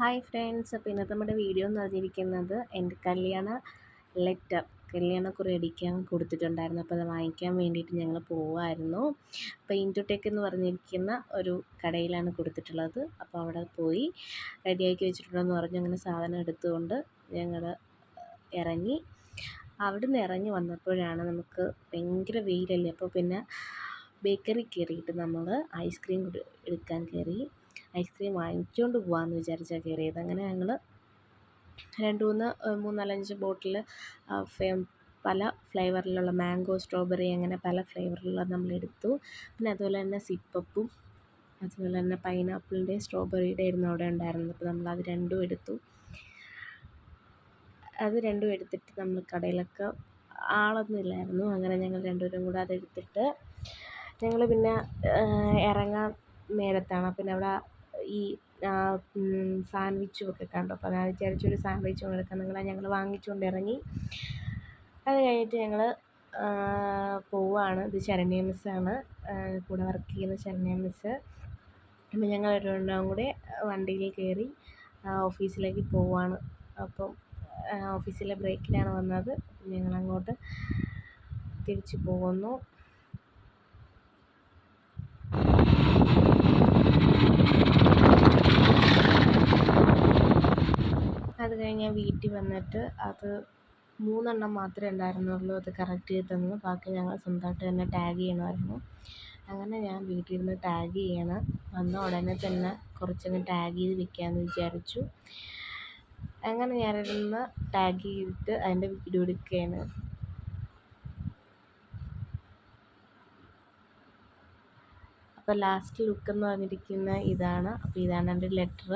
Hi friends അപ്പോൾ ഇന്നത്തെ നമ്മുടെ വീഡിയോ എന്ന് പറഞ്ഞിരിക്കുന്നത് എന്റെ കല്യാണ ലെറ്റർ. കല്യാണക്കുറി അടിക്കാൻ കൊടുത്തിട്ടുണ്ടായിരുന്നു. അപ്പോൾ അത് വാങ്ങിക്കാൻ വേണ്ടിയിട്ട് ഞങ്ങൾ പോവായിരുന്നു. അപ്പോൾ ഇന്റുടെക് എന്ന് പറഞ്ഞിരിക്കുന്ന ഒരു കടയിലാണ് കൊടുത്തിട്ടുള്ളത്. അപ്പോൾ അവിടെ പോയി റെഡിയാക്കി വെച്ചിട്ടുണ്ടെന്ന് പറഞ്ഞു അങ്ങനെ സാധനം എടുത്തുകൊണ്ട് ഞങ്ങൾ ഇറങ്ങി. അവിടെ നിന്ന് ഇറങ്ങി വന്നപ്പോഴാണ് നമുക്ക് ഭയങ്കര വെയിലല്ലേ. അപ്പോൾ പിന്നെ ബേക്കറി കയറിയിട്ട് നമ്മൾ ഐസ്ക്രീം എടുക്കാൻ കയറി. ഐസ്ക്രീം വാങ്ങിച്ചുകൊണ്ട് പോകാമെന്ന് വിചാരിച്ചാണ് കയറിയത് അങ്ങനെ ഞങ്ങൾ രണ്ട് മൂന്ന് മൂന്നാലഞ്ച് ബോട്ടിൽ പല ഫ്ലേവറിലുള്ള മാംഗോ സ്ട്രോബെറി അങ്ങനെ പല ഫ്ലേവറിലുള്ള നമ്മൾ എടുത്തു പിന്നെ അതുപോലെ തന്നെ സിപ്പപ്പും അതുപോലെ തന്നെ പൈനാപ്പിളിന്റെ സ്ട്രോബെറിയുടെ ആയിരുന്നു അവിടെ ഉണ്ടായിരുന്നത്. അപ്പോൾ നമ്മൾ അത് രണ്ടും എടുത്തു. അത് രണ്ടും എടുത്തിട്ട് നമ്മൾ കടയിലൊക്കെ ആളൊന്നും ഇല്ലായിരുന്നു. അങ്ങനെ ഞങ്ങൾ രണ്ടുപേരും കൂടെ അതെടുത്തിട്ട് ഞങ്ങൾ പിന്നെ ഇറങ്ങാൻ നേരത്താണ്. പിന്നെ അവിടെ ഈ സാൻഡ്വിച്ചും ഒക്കെ കണ്ടു. അപ്പോൾ ഞാൻ വിചാരിച്ചു ഒരു സാൻഡ്വിച്ച് എടുക്കാം നിങ്ങളെ ഞങ്ങൾ വാങ്ങിച്ചുകൊണ്ട് ഇറങ്ങി. അത് കഴിഞ്ഞിട്ട് ഞങ്ങൾ പോവാണ്. ഇത് ശരണ്യ ആണ്. കൂടെ വർക്ക് ചെയ്യുന്ന ശരണ്യ മിസ് അപ്പോൾ ഞങ്ങൾ ഒരുണ്ടാവും കൂടെ വണ്ടിയിൽ കയറി ഓഫീസിലേക്ക് പോവുകയാണ് അപ്പം ഓഫീസിലെ ബ്രേക്കിലാണ് വന്നത്. ഞങ്ങളങ്ങോട്ട് തിരിച്ചു പോകുന്നു അത് ഞാൻ വീട്ടിൽ വന്നിട്ട് അത് മൂന്നെണ്ണം മാത്രമേ ഉണ്ടായിരുന്നുള്ളൂ. അത് കറക്റ്റ് ചെയ്ത് തന്നു. ബാക്കി ഞങ്ങൾ സ്വന്തമായിട്ട് തന്നെ ടാഗ് ചെയ്യണമായിരുന്നു. അങ്ങനെ ഞാൻ വീട്ടിൽ ഇരുന്ന് ടാഗ് ചെയ്യണം. വന്ന ഉടനെ തന്നെ കുറച്ചങ്ങ് ടാഗ് ചെയ്ത് വെക്കാമെന്ന് വിചാരിച്ചു. അങ്ങനെ ഞാനിരുന്ന് ടാഗ് ചെയ്തിട്ട് അതിന്റെ വീഡിയോ എടുക്കുകയാണ്. അപ്പോൾ ലാസ്റ്റ് ലുക്ക് എന്ന് പറഞ്ഞിരിക്കുന്ന ഇതാണ്. അപ്പോൾ ഇതാണ് എന്റെ ലെറ്റർ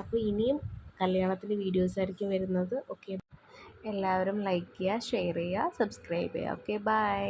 അപ്പോൾ ഇനിയും കല്യാണത്തിന്റെ വീഡിയോസ് ആയിരിക്കും വരുന്നത്. ഓക്കെ എല്ലാവരും ലൈക്ക് ചെയ്യുക ഷെയർ ചെയ്യുക സബ്സ്ക്രൈബ് ചെയ്യുക. Okay bye